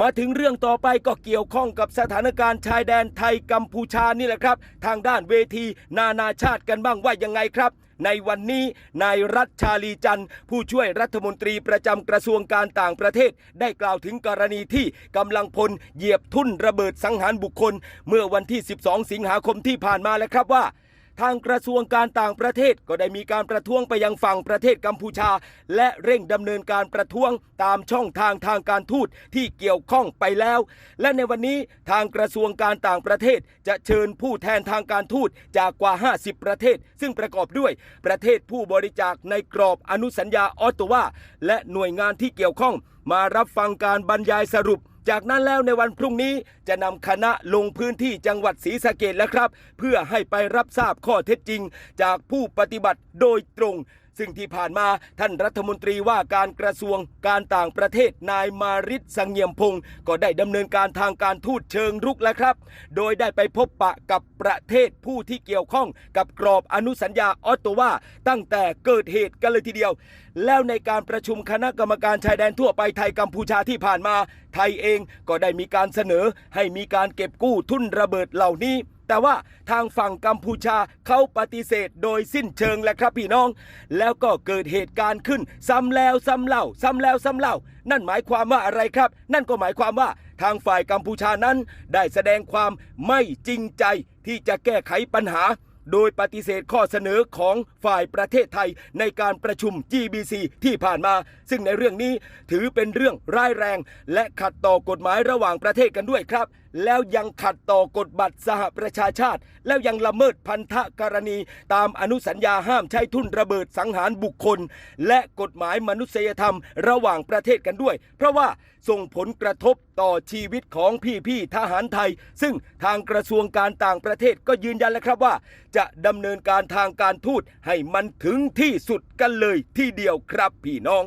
มาถึงเรื่องต่อไปก็เกี่ยวข้องกับสถานการณ์ชายแดนไทยกัมพูชานี่แหละครับ ทางด้านเวทีนานาชาติกันบ้างว่ายังไงครับ ในวันนี้นายรัฐชาลีจันทร์ผู้ช่วยรัฐมนตรีประจำกระทรวงการต่างประเทศ ได้กล่าวถึงกรณีที่กำลังพลเหยียบทุ่นระเบิดสังหารบุคคล เมื่อวันที่ 12 สิงหาคมที่ผ่านมาแล้วครับว่า ทางกระทรวงการต่างประเทศก็ได้มีการประท้วงไปยังฝั่งประเทศกัมพูชา และเร่งดำเนินการประท้วงตามช่องทางทางการทูตที่เกี่ยวข้องไปแล้ว และในวันนี้ทางกระทรวงการต่างประเทศจะเชิญผู้แทนทางการทูตจากกว่า 50 ประเทศ ซึ่งประกอบด้วยประเทศผู้บริจาคในกรอบอนุสัญญาออตตวาและหน่วยงานที่เกี่ยวข้อง มารับฟังการบรรยายสรุป จากนั้นแล้วในวันพรุ่งนี้จะนำคณะลงพื้นที่จังหวัดศรีสะเกดแล้วครับ เพื่อให้ไปรับทราบข้อเท็จจริง จากผู้ปฏิบัติโดยตรง ซึ่งที่ผ่านมาท่านรัฐมนตรีว่าการกระทรวงการต่างประเทศนายมาริศสังเงียมพงศ์ก็ได้ดำเนินการทางการทูตเชิงรุกแล้วครับ โดยได้ไปพบปะกับประเทศผู้ที่เกี่ยวข้องกับกรอบอนุสัญญาออตโตวาตั้งแต่เกิดเหตุกันเลยทีเดียว แล้วในการประชุมคณะกรรมการชายแดนทั่วไปไทยกัมพูชาที่ผ่านมา ไทยเองก็ได้มีการเสนอให้มีการเก็บกู้ทุนระเบิดเหล่านี้ แต่ว่าทางฝั่งกัมพูชาเขาปฏิเสธโดยสิ้นเชิงแหละครับพี่น้อง แล้วก็เกิดเหตุการณ์ขึ้น ซ้ำแล้วซ้ำเล่า ซ้ำแล้วซ้ำเล่า นั่นหมายความว่าอะไรครับ นั่นก็หมายความว่าทางฝ่ายกัมพูชานั้น ได้แสดงความไม่จริงใจที่จะแก้ไขปัญหา โดยปฏิเสธข้อเสนอของฝ่ายประเทศไทยในการประชุม GBC ที่ผ่านมา ซึ่งในเรื่องนี้ถือเป็นเรื่องร้ายแรง และขัดต่อกฎหมายระหว่างประเทศกันด้วยครับ แล้วยังขัดต่อกฎบัตรสหประชาชาติ แล้วยังละเมิดพันธกรณี ตามอนุสัญญาห้ามใช้ทุ่นระเบิดสังหารบุคคล และกฎหมายมนุษยธรรมระหว่างประเทศกันด้วย เพราะว่าส่งผลกระทบต่อชีวิตของพี่ๆทหารไทย ซึ่งทางกระทรวงการต่างประเทศก็ยืนยันแล้วครับว่า จะดำเนินการทางการทูตให้มันถึงที่สุดกันเลยที่เดียวครับพี่น้อง